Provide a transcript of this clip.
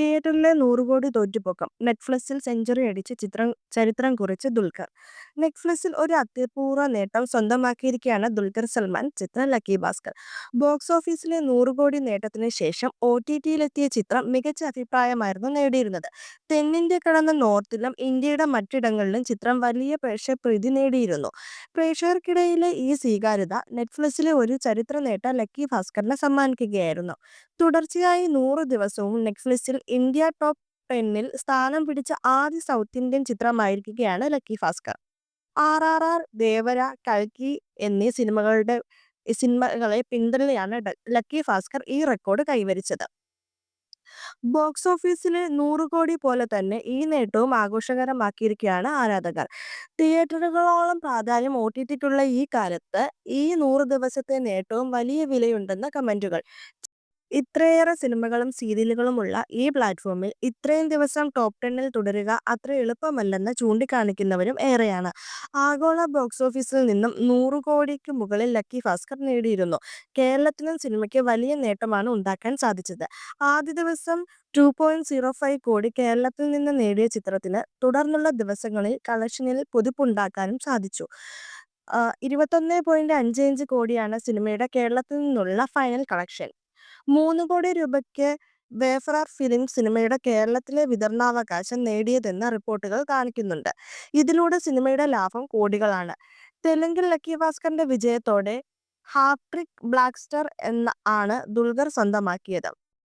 തിയേറ്ററിലെ നൂറുകോടി തോറ്റുപോക്കം. നെറ്റ്ഫ്ലിക്സിൽ century അടിച്ച് ചിത്രം ചരിത്രം കുറിച്ച് ദുൽഖർ. നെറ്റ്ഫ്ലിക്സിൽ ഒരു അത്യപൂർവ നേട്ടം സ്വന്തമാക്കിയിരിക്കുകയാണ് ദുൽഖർ സൽമാൻ ചിത്രം ലക്കി ഭാസ്കർ. ബോക്സ് ഓഫീസിലെ നൂറുകോടി നേട്ടത്തിന് ശേഷം ഒ ടി ടിയിലെത്തിയ ചിത്രം മികച്ച അഭിപ്രായമായിരുന്നു നേടിയിരുന്നത്. തെന്നിന്ത്യ കടന്ന നോർത്തിലും ഇന്ത്യയുടെ മറ്റിടങ്ങളിലും ചിത്രം വലിയ പ്രേക്ഷകപ്രീതി നേടിയിരുന്നു. പ്രേക്ഷകർക്കിടയിലെ ഈ സ്വീകാര്യത നെറ്റ്ഫ്ലിക്സിലെ ഒരു ചരിത്ര നേട്ടം ലക്കി ഭാസ്കറിനെ സമ്മാനിക്കുകയായിരുന്നു. തുടർച്ചയായി നൂറ് ദിവസവും നെറ്റ്ഫ്ലിക്സിൽ ഇന്ത്യ ടോപ്പ് ടെന്നിൽ സ്ഥാനം പിടിച്ച ആദ്യ south Indian ചിത്രമായിരിക്കുകയാണ് Lucky Bhaskar. R R R Devara കൽക്കി എന്നീ സിനിമകളുടെ സിനിമകളെ പിന്തള്ളിയാണ് ലക്കി ഭാസ്കർ ഈ റെക്കോർഡ് കൈവരിച്ചത്. ബോക്സ് ഓഫീസിലെ നൂറ് കോടി പോലെ തന്നെ ഈ നേട്ടവും ആഘോഷകരമാക്കിയിരിക്കുകയാണ് ആരാധകർ. തിയേറ്ററുകളോളം പ്രാധാന്യം ഒ ഈ കാലത്ത് ഈ നൂറ് ദിവസത്തെ നേട്ടവും വലിയ വിലയുണ്ടെന്ന കമന്റുകൾ. ഇത്രയേറെ സിനിമകളും സീരിയലുകളുമുള്ള ഈ പ്ലാറ്റ്ഫോമിൽ ഇത്രയും ദിവസം ടോപ്പ് ടെന്നിൽ തുടരുക അത്ര എളുപ്പമല്ലെന്ന് ചൂണ്ടിക്കാണിക്കുന്നവരും ഏറെയാണ്. ആഗോള ബോക്സ് ഓഫീസിൽ നിന്നും നൂറ് കോടിക്ക് മുകളിൽ ലക്കി ഭാസ്കർ നേടിയിരുന്നു. കേരളത്തിലും സിനിമയ്ക്ക് വലിയ നേട്ടമാണ് ഉണ്ടാക്കാൻ സാധിച്ചത്. ആദ്യ ദിവസം ടു പോയിന്റ് സീറോ ഫൈവ് കോടി കേരളത്തിൽ നിന്ന് നേടിയ ചിത്രത്തിന് തുടർന്നുള്ള ദിവസങ്ങളിൽ കളക്ഷനിൽ പുതുപ്പുണ്ടാക്കാനും സാധിച്ചു. ഇരുപത്തൊന്ന് പോയിന്റ് അഞ്ച് അഞ്ച് കോടിയാണ് സിനിമയുടെ കേരളത്തിൽ നിന്നുള്ള ഫൈനൽ കളക്ഷൻ മൂന്ന് കോടി രൂപയ്ക്ക് വേഫറാർ ഫിലിം സിനിമയുടെ കേരളത്തിലെ വിതരണാവകാശം നേടിയതെന്ന് റിപ്പോർട്ടുകൾ കാണിക്കുന്നുണ്ട്. ഇതിലൂടെ സിനിമയുടെ ലാഭം കോടികളാണ്. തെലുങ്കിൽ ലക്കി ഭാസ്കറിന്റെ വിജയത്തോടെ ഹാട്രിക് ബ്ലാക്ക് സ്റ്റാർ എന്ന ആണ് ദുൽഖർ സ്വന്തമാക്കിയത്.